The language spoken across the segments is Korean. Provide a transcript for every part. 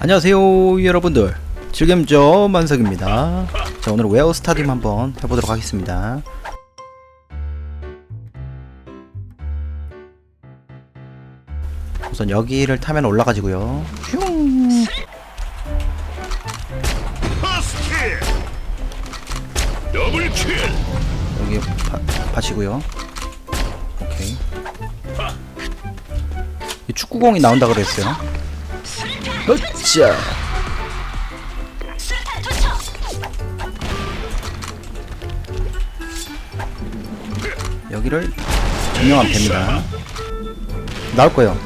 안녕하세요 여러분들. 즐겜죠 만석입니다. 자 오늘 웨어 스타디움 한번 해보도록 하겠습니다. 우선 여기를 타면 올라가지고요. 슝 여기 파, 파시고요. 오케이. 이 축구공이 나온다 그랬어요 으쌰 여기를 점령하면 됩니다 나올 거예요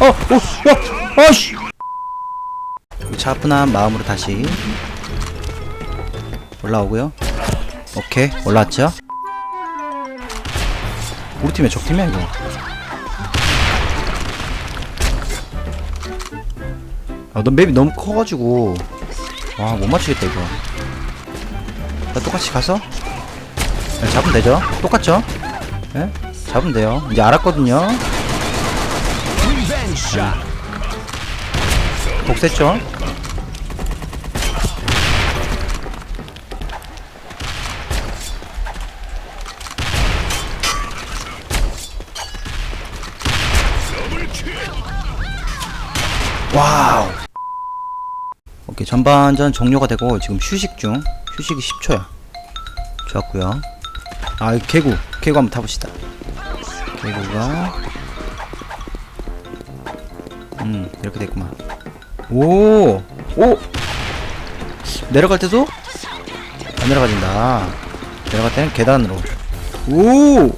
어! 어! 어! 어씨! 차분한 마음으로 다시 올라오고요. 오케이 올라왔죠? 우리 팀의 적 팀이야 이거. 아, 너 맵이 너무 커가지고 와 못 맞추겠다 이거. 나 똑같이 가서 네, 잡으면 되죠? 똑같죠? 예? 잡으면 돼요. 이제 알았거든요. 복수했죠? 와우. 오케이 전반전 종료가 되고 지금 휴식 중. 휴식이 10초야. 좋았고요. 아, 이 개구. 개구 한번 타봅시다. 개구가 음, 이렇게 됐구만. 오! 오! 내려갈 때도 안 내려가진다. 내려갈 때는 계단으로. 오!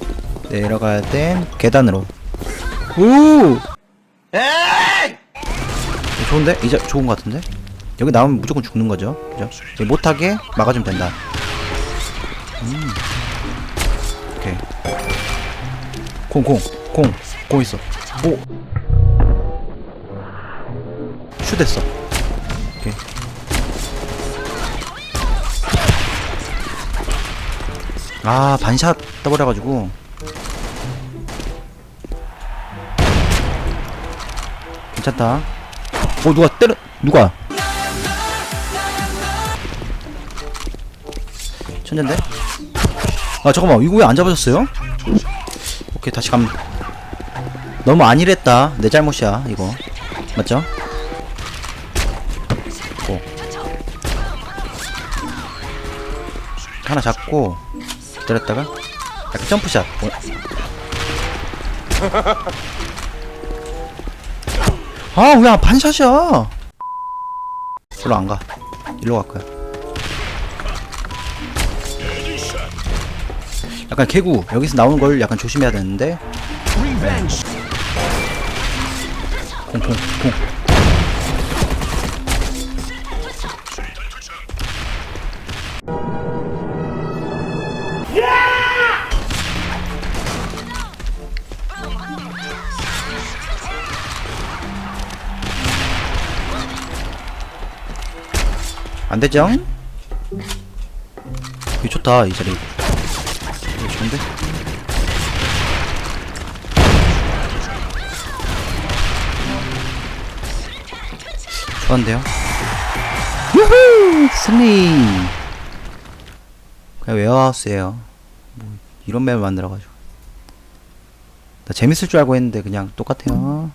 내려갈 땐 계단으로. 오! 이거 좋은데? 이제 좋은 것 같은데? 여기 나오면 무조건 죽는 거죠. 그죠? 못하게 막아주면 된다. 음. 오케이. 공, 공, 공, 공 있어. 오! 슈 됐어. 오케이. 아, 반샷 떠버려가지고. 괜찮다. 어 누가 때려 누가 천재인데 아 잠깐만 이거 왜 안 잡아줬어요 오케이 다시 감 너무 안일했다 내 잘못이야 이거 맞죠 오. 하나 잡고 기다렸다가 약간 점프샷 어. 아, 왜 반샷이야? 별로 안 가. 일로 갈 거야. 약간 개구. 여기서 나오는 걸 약간 조심해야 되는데. 네. 공, 공, 공. 안 되죠? 이 좋다, 이 자리. 좋은데? 좋은데요? 유후! 승리! 그냥 웨어하우스에요. 뭐, 이런 맵을 만들어가지고. 나 재밌을 줄 알고 했는데, 그냥 똑같아요.